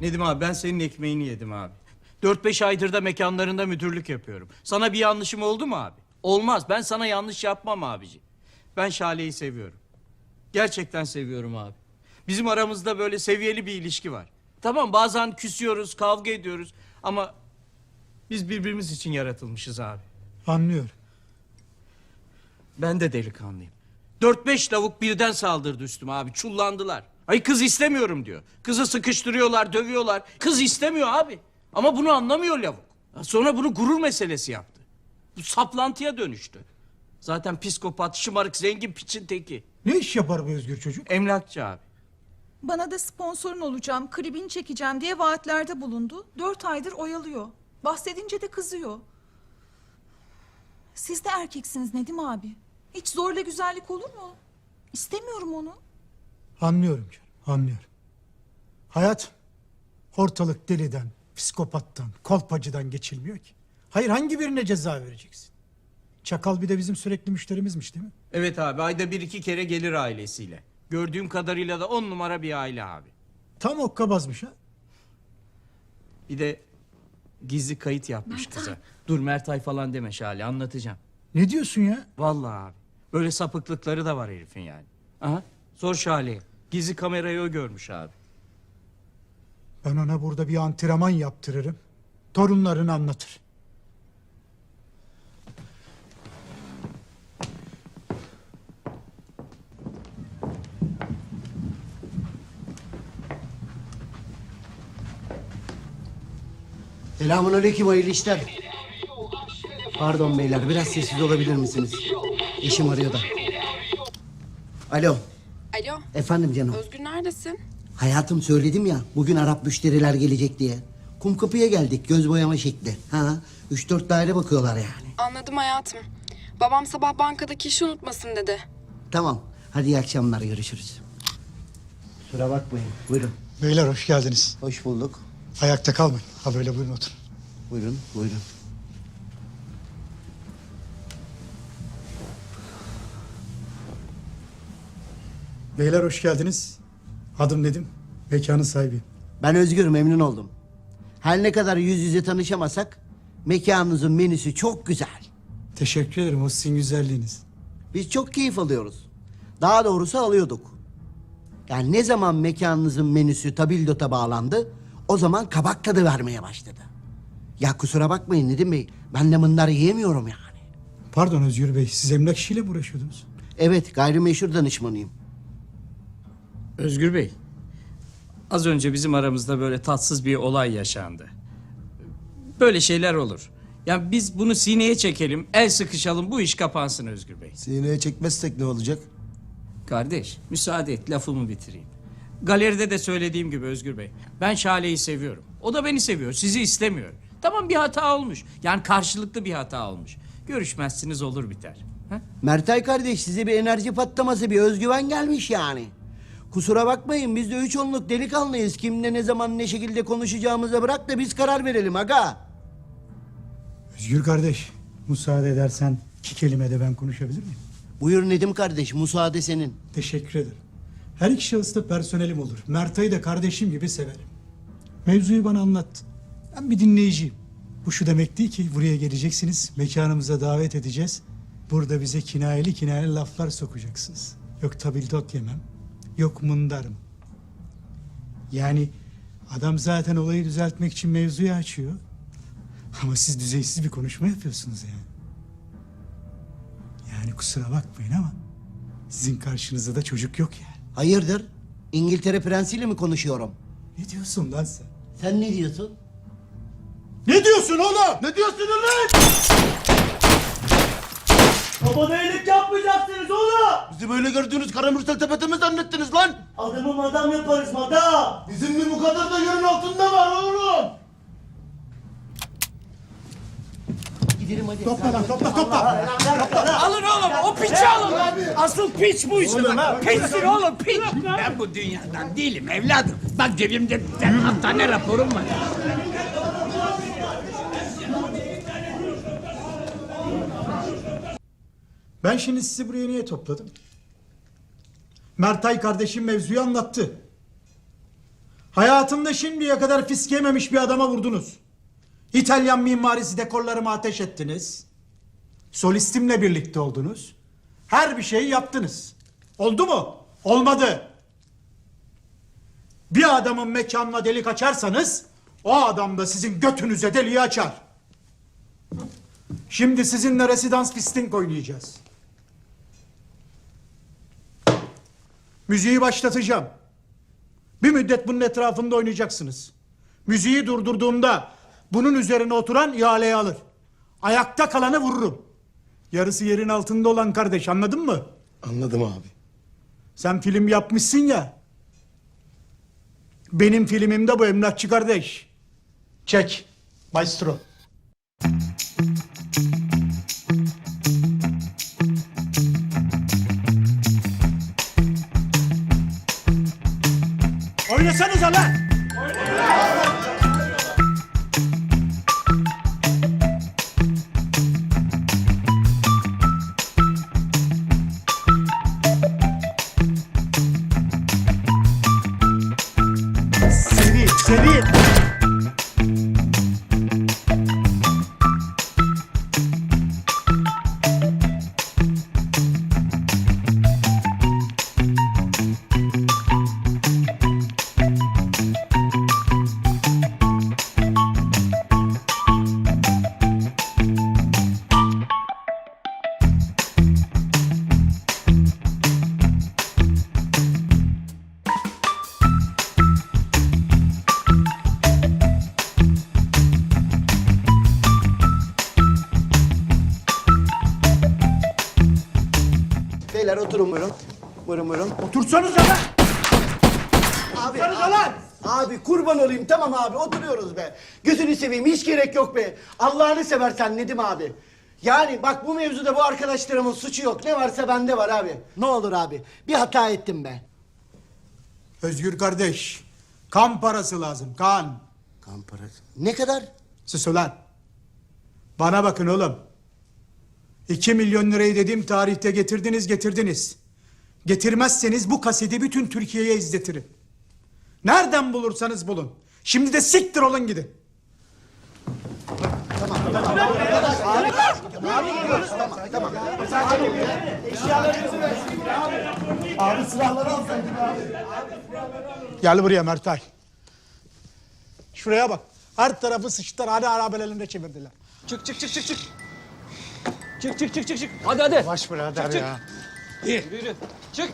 Nedim abi ben senin ekmeğini yedim abi. 4-5 aydır da mekanlarında müdürlük yapıyorum. Sana bir yanlışım oldu mu abi? Olmaz. Ben sana yanlış yapmam abici. Ben Şale'yi seviyorum. Gerçekten seviyorum abi. Bizim aramızda böyle seviyeli bir ilişki var. Tamam bazen küsüyoruz, kavga ediyoruz ama biz birbirimiz için yaratılmışız abi. Anlıyorum. Ben de delikanlıyım. Dört beş lavuk birden saldırdı üstüme abi. Çullandılar. Ay kız istemiyorum diyor. Kızı sıkıştırıyorlar, dövüyorlar. Kız istemiyor abi. Ama bunu anlamıyor lavuk. Sonra bunu gurur meselesi yaptı. Bu saplantıya dönüştü. Zaten psikopat, şımarık, zengin piçin teki. Ne iş yapar bu özgür çocuk? Emlakçı abi. Bana da sponsorun olacağım, klibini çekeceğim diye vaatlerde bulundu. Dört aydır oyalıyor. Bahsedince de kızıyor. Siz de erkeksiniz Nedim abi. Hiç zorla güzellik olur mu? İstemiyorum onu. Anlıyorum canım, anlıyorum. Hayat ortalık deliden, psikopattan, kolpacıdan geçilmiyor ki. Hayır hangi birine ceza vereceksin? Çakal bir de bizim sürekli müşterimizmiş değil mi? Evet abi ayda bir iki kere gelir ailesiyle. Gördüğüm kadarıyla da on numara bir aile abi. Tam okkabazmış ha. Bir de gizli kayıt yapmış kıza. Dur Mertay falan deme Şale anlatacağım. Ne diyorsun ya? Vallahi abi. Böyle sapıklıkları da var herifin yani. Aha. Sor Şale'ye. Gizli kamerayı o görmüş abi. Ben ona burada bir antrenman yaptırırım. Torunlarını anlatır. Selamun aleyküm hayırlı işler. Pardon beyler biraz sessiz olabilir misiniz? Eşim arıyor da. Alo Alo, efendim canım. Özgür neredesin? Hayatım söyledim ya bugün Arap müşteriler gelecek diye. Kum kapıya geldik göz boyama şekli. Ha, üç dört daire bakıyorlar yani. Anladım hayatım. Babam sabah bankadaki işi unutmasın dedi. Tamam hadi iyi akşamlar görüşürüz. Kusura bakmayın buyurun. Beyler hoş geldiniz. Hoş bulduk. Ayakta kalmayın. Ha böyle buyurun oturun. Buyurun buyurun. Beyler hoş geldiniz. Adım Nedim. Mekanın sahibi. Ben Özgür memnun oldum. Her ne kadar yüz yüze tanışamasak mekanınızın menüsü çok güzel. Teşekkür ederim o sizin güzelliğiniz. Biz çok keyif alıyoruz. Daha doğrusu alıyorduk. Yani ne zaman mekanınızın menüsü tabildota bağlandı, o zaman kabak tadı vermeye başladı. Ya kusura bakmayın Nedim Bey, ben de bunları yiyemiyorum yani. Pardon Özgür Bey siz emlak işiyle mi uğraşıyordunuz? Evet, gayrimeşhur danışmanıyım. Özgür Bey. Az önce bizim aramızda böyle tatsız bir olay yaşandı. Böyle şeyler olur. Yani biz bunu sineye çekelim, el sıkışalım, bu iş kapansın Özgür Bey. Sineye çekmezsek ne olacak? Kardeş, müsaade et lafımı bitireyim. Galeride de söylediğim gibi Özgür Bey. Ben Şale'yi seviyorum. O da beni seviyor, sizi istemiyor. Tamam bir hata olmuş. Yani karşılıklı bir hata olmuş. Görüşmezsiniz olur biter. Ha? Mertay kardeş size bir enerji patlaması, bir özgüven gelmiş yani. Kusura bakmayın biz de üç onluk delikanlıyız. Kimle ne zaman ne şekilde konuşacağımıza bırak da biz karar verelim aga. Özgür kardeş müsaade edersen iki kelime de ben konuşabilir miyim? Buyur Nedim kardeş, müsaade senin. Teşekkür ederim. Her iki şahıs da personelim olur. Mertay'ı da kardeşim gibi severim. Mevzuyu bana anlattı. Ben bir dinleyiciyim. Bu şu demek değil ki buraya geleceksiniz, mekanımıza davet edeceğiz. Burada bize kinayeli kinayeli laflar sokacaksınız. Yok tabildot yemem, yok mundarım. Yani adam zaten olayı düzeltmek için mevzuyu açıyor. Ama siz düzeysiz bir konuşma yapıyorsunuz yani. Yani kusura bakmayın ama sizin karşınızda da çocuk yok yani. Hayırdır? İngiltere prensiyle mi konuşuyorum? Ne diyorsun lan sen? Sen ne diyorsun? Ne diyorsun oğlum? Ne diyorsun lan? Baba iyilik yapmayacaksınız oğlum. Bizi böyle gördüğünüz karamürsel tepete mi zannettiniz lan? Adamı madam yaparız madam. Bizim bir bu kadar da yerin altında var oğlum. Gidelim hadi. Topla lan topla topla. Alın oğlum, o piçi alın. Asıl piç bu işte. Piçsin oğlum, piç. Ben bu dünyadan değilim evladım. Bak cebimde hastane raporum var. Ben şimdi sizi buraya niye topladım? Mertay kardeşim mevzuyu anlattı. Hayatında şimdiye kadar fisk yememiş bir adama vurdunuz. İtalyan mimarisi dekorlarımı ateş ettiniz. Solistimle birlikte oldunuz. Her bir şeyi yaptınız. Oldu mu? Olmadı. Bir adamın mekanına delik açarsanız o adam da sizin götünüze deliği açar. Şimdi sizinle residans fisting oynayacağız. Müziği başlatacağım. Bir müddet bunun etrafında oynayacaksınız. Müziği durdurduğumda bunun üzerine oturan ihaleye alır. Ayakta kalanı vururum. Yarısı yerin altında olan kardeş anladın mı? Anladım abi. Sen film yapmışsın ya. Benim filmimde bu emlakçı kardeş. Çek. Maestro. Oynasanıza lan! Seri, seri. Oturun buyurun. Buyurun buyurun. Otursanıza lan! Abi, Otursanıza abi, lan! abi kurban olayım tamam abi oturuyoruz be. Gözünü seveyim hiç gerek yok be. Allah'ını seversen Nedim abi. Yani bak bu mevzuda bu arkadaşlarımın suçu yok. Ne varsa bende var abi. Ne olur abi. Bir hata ettim be. Özgür kardeş, kan parası lazım, kan. Kan parası. Ne kadar? Sus ulan. Bana bakın oğlum. İki milyon lirayı dediğim tarihte getirdiniz getirdiniz. Getirmezseniz bu kaseti bütün Türkiye'ye izletirim. Nereden bulursanız bulun. Şimdi de siktir olun gidin. Abi silahları alsaydın abi. Gel buraya Mertay. Şuraya bak. Her tarafı sıçtılar. Hadi arabelerinde çevirdiler. Çık çık çık çık çık. Çık çık çık çık çık. Hadi hadi. Baş birader ya. Yürü yürü. Çık.